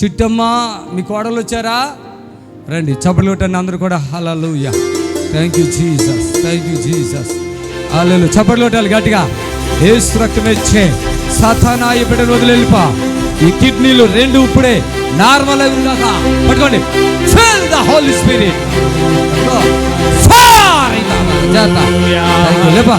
చిట్టమ్మ మీ కోడలు వచ్చారా రండి చప్పట్లు కొట్టండి అందరూ కూడా. Hallelujah. Thank you Jesus thank you Jesus హల్లెలు చప్పట్లు కొట్టాలి గట్టిగా. ఏసు రక్తమే ఇచ్చే సతానాయ బిడ్డను వదిలేపా ఈ కిడ్నీలు రెండు ఇప్పుడే నార్మల్ అయి ఉన్నాక పట్టుకోండి. ఫిల్ ద హోలీ స్పిరిట్ లేపా.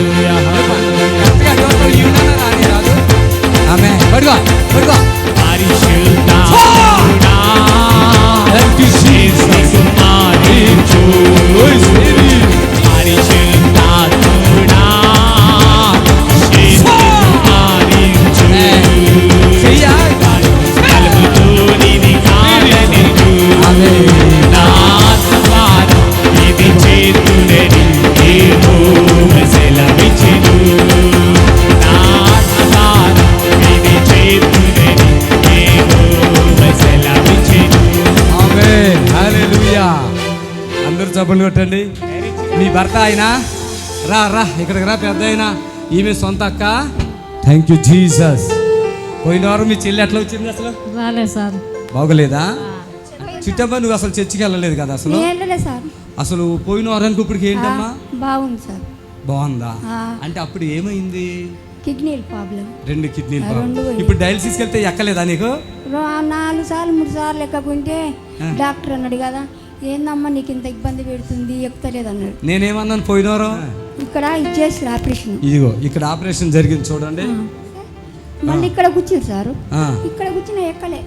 అందరూ చప్పట్లు కొట్టండి. మీ భర్త ఆయన రా రా ఇక్కడికి రా పెద్ద ఆయన ఈమె సొంత అక్క. థ్యాంక్ యూ జీసస్ పోయిన వారం మీ చెల్లి ఎట్లా వచ్చింది అసలు? రాలేదు సార్. బాగోలేదా? చిట్టమ్మ నువ్వు అసలు చర్చికి వెళ్ళలేదు కదా అసలు? అసలు పోయిన వారానికి ఇప్పటికి ఏంటమ్మా? బాగుంది సార్. బాగుందా. అంటే అప్పుడు ఏమైంది? కిడ్నీల ప్రాబ్లం. రెండు పోయి. ఇప్పుడు డయాలసిస్కి వెళ్తే ఎక్కలేదా నీకు? రో- నాలుగు సార్లు మూడు సార్లు ఎక్కకుంటే డాక్టర్ అన్నాడు కదా. ఏందమ్మా నీకు ఇంత ఇబ్బంది పెడుతుంది ఎక్కుతలేదు అన్నాడు నేనేమన్నాను పోయిన వారం ఇక్కడ ఇచ్చేసి ఆపరేషన్. ఇదిగో ఇక్కడ ఆపరేషన్ జరిగింది చూడండి. మళ్ళీ ఇక్కడ కూర్చుని సారు. ఇక్కడ కూర్చున్న ఎక్కలే.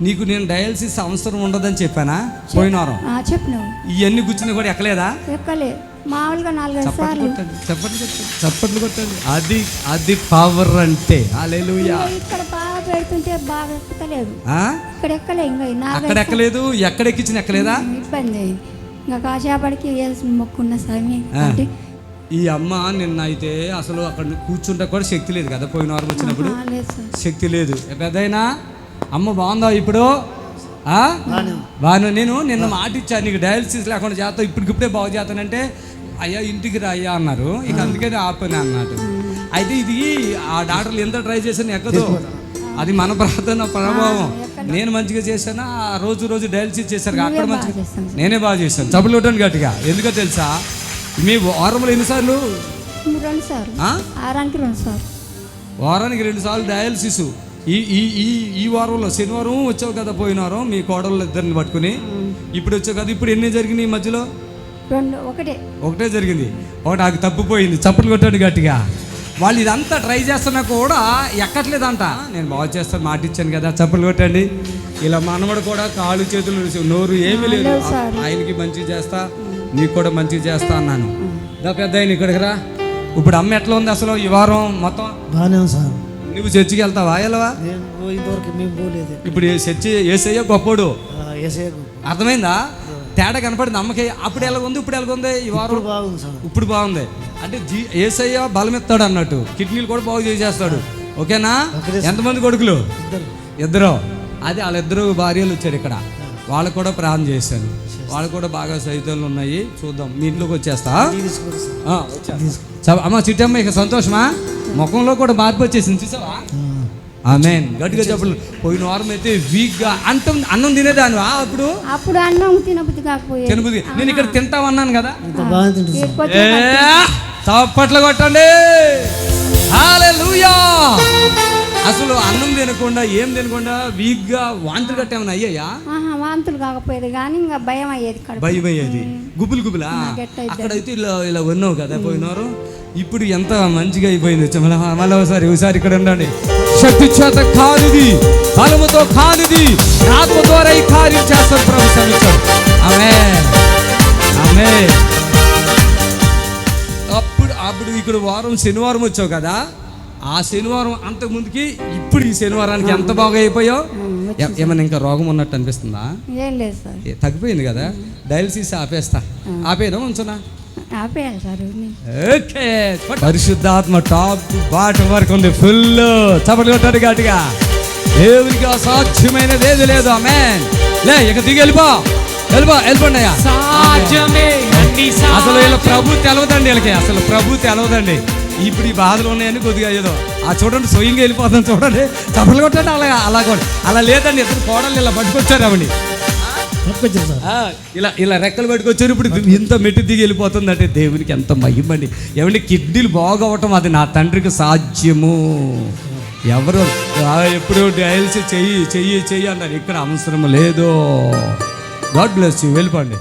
నీకు నేను డయాలసిస్ అవసరం ఉండదని చెప్పానా? పోయిన వారం ఆ, చెప్పినావు. ఇవన్నీ కూర్చుని కూడా ఎక్కలేదా? ఎక్కలే. మామూలుగా నాలుగైదు సార్లు. చప్పట్లు కొట్టండి చప్పట్లు కొట్టండి. అది అది పవర్ అంటే ఇక్కడ బాగా పెడుతుంటే బాగా ఎక్కుతలేదు ఆ? ఇక్కడ ఎక్కలే ఇంకా అక్కడ ఎక్కలేదు ఎక్కడ ఎక్కించిన ఎక్కలేదా? ఇబ్బంది అయింది ఇంకా కాసేపటికి వేసి మొక్కున్న స్వామి. అంటే ఈ అమ్మ నిన్న అయితే అసలు అక్కడ కూర్చుంటే కూడా శక్తి లేదు కదా పోయిన వారం వచ్చినప్పుడు. శక్తి లేదు. పెద్దయినా అమ్మ బాగుందా ఇప్పుడు? ఆ? బాను నేను నిన్న మాట ఇచ్చాను నీకు డయాలసిస్ లేకుండా చేస్తావు ఇప్పటికిప్పుడే బాగు చేస్తానంటే అయ్యా ఇంటికి రా అయ్యా అన్నారు. ఇక అందుకని ఆపని అన్నాడు. అయితే ఇది ఆ డాక్టర్లు ఎంత ట్రై చేశాను ఎక్కదు. అది మన ప్రార్థన ప్రభావం నేను మంచిగా చేశానా? ఆ రోజు రోజు డయాలసిస్ చేశారు అక్కడ మంచిగా. నేనే బాగా చేశాను. చప్పులు కొట్టండి గట్టిగా. ఎందుకో తెలుసా? మీ వారంలో ఎన్నిసార్లు? వారానికి రెండు సార్లు డయాలసిస్. ఈ ఈ ఈ ఈ వారంలో శనివారం వచ్చావు కదా పోయిన వారం మీ కోడళ్ళు ఇద్దరిని పట్టుకుని. ఇప్పుడు వచ్చావు కదా ఇప్పుడు ఎన్ని జరిగినాయి ఈ మధ్యలో? రెండు ఒకటే. ఒకటే జరిగింది. ఒకటి నాకు తప్పిపోయింది. చప్పట్లు కొట్టాడు గట్టిగా. వాళ్ళు ఇదంతా ట్రై చేస్తున్నా కూడా ఎక్కట్లేదంట. నేను బాగు చేస్తాను మాట ఇచ్చాను కదా చప్పట్లు కొట్టండి. ఇలా మనవడు కూడా కాళ్ళు చేతులు నోరు ఏమీ లేదు. ఆయనకి మంచిగా చేస్తా నీకు కూడా మంచిగా చేస్తా అన్నాను. దా పెద్ద ఆయన ఇక్కడికి రా. ఇప్పుడు అమ్మ ఎట్లా ఉంది అసలు ఈ వారం మొత్తం? బాగానే సార్. నువ్వు చర్చికి వెళ్తావా? వెళ్ళవా? నేను ఇంతవరకు మేము పోలేదు. ఇప్పుడు చర్చి ఏసయ్య గొప్పోడు. అర్థమైందా? తేడా కనపడింది. అమ్మకి అప్పుడు ఎలా ఉంది ఇప్పుడు ఎలా ఉంది ఈ వారం? బాగుంది సార్. ఇప్పుడు బాగుంది. అంటే జీ ఏసయ్య బలం ఇస్తాడు అన్నట్టు. కిడ్నీలు కూడా బాగు చేసేస్తాడు. ఓకేనా? ఎంతమంది కొడుకులు? ఇద్దరు. అది వాళ్ళిద్దరు భార్యలు వచ్చారు ఇక్కడ. వాళ్ళకు కూడా ప్రార్థన చేశాను వాళ్ళు కూడా బాగా సైతాలు ఉన్నాయి. చూద్దాం. మీ ఇంట్లోకి వచ్చేస్తా? అమ్మ చిట్టమ్మ ఇక సంతోషమా? ముఖంలో కూడా మార్పు వచ్చేసింది చూసావా? ఆమెన్ గట్టిగా చెప్పలు పోయిన వారం అయితే వీక్గా అంతం అన్నం తినేదానివా అప్పుడు? అప్పుడు అన్నం తినబుద్ధి కాకపోయేది. తినబుద్ధి. నేను ఇక్కడ తింటామన్నాను కదా. చప్పట్లు కొట్టండి. హల్లెలూయా అసలు అన్నం తినకుండా ఏం తినకుండా వీక్గా వాంతులు కట్టేమన్నా అయ్యాయా? ఆహా, వాంతులు కాకపోయేది కానీ ఇంకా భయం అయ్యేది కడుపు భయం అయ్యేది. గుబులు గుబులా? అక్కడైతే ఇలా ఇలా ఉన్నావు కదా పోయినారు ఇప్పుడు ఎంత మంచిగా అయిపోయింది. మళ్ళీ ఒకసారి ఒకసారి ఇక్కడ ఉండండి. శక్తి చేత కానిది బలముతో కానిది ఆత్మ ద్వారా ఈ కార్యం చేస్తారు ప్రభు శ్రమించాడు ఆమె ఆమె అప్పుడు అప్పుడు ఇక్కడ వారం శనివారం వచ్చావు కదా? ఆ శనివారం అంతకు ముందుకి ఇప్పుడు ఈ శనివారానికి ఎంత బాగా అయిపోయావు? ఏ- ఏమన్నా ఇంకా రోగం ఉన్నట్టు అనిపిస్తుందా? ఏం లేదు సార్. ఏ, తగ్గిపోయింది కదా? డయాలసిస్ ఆపేస్తా. ఆపేనా ఉంచునా? ఆపేయాలి సార్ నీ- ఓకే పరిశుద్ధాత్మ టాప్ బాటం వరకు ఉంది ఫుల్. చప్పట్లు కొట్టాడు గట్టిగా. దేవునికి అసాధ్యమైనది ఏది లేదు ఆమె లే ఇక దిగి వెళ్ళిపో. వెళ్ళిపో వెళ్ళిపోండి అయ్యా. అసలు వీళ్ళ ప్రభు తెలవదండి వీళ్ళకి అసలు ప్రభు తెలవదండి. ఇప్పుడు ఈ బాధలు ఉన్నాయని కొద్దిగా ఏదో ఆ చూడండి స్వయంగా వెళ్ళిపోతుంది చూడండి. చప్పలు కొట్టండి అలా అలా కొట్ట- అలా లేదండి ఇద్దరు కోడలు ఇలా పట్టుకొచ్చారు ఆవిడ ఇలా ఇలా రెక్కలు పట్టుకొచ్చారు ఇప్పుడు ఇంత మెట్టు దిగి వెళ్ళిపోతుంది అంటే దేవునికి ఎంత మహిమండి ఏమండి కిడ్నీలు బాగవటం అది నా తండ్రికి సాధ్యము. ఎవరు ఎప్పుడు డయాలసిస్ చెయ్యి చెయ్యి చెయ్యి అన్నారు. ఇక్కడ అవసరం లేదు. God bless you. వెళ్ళిపోండి.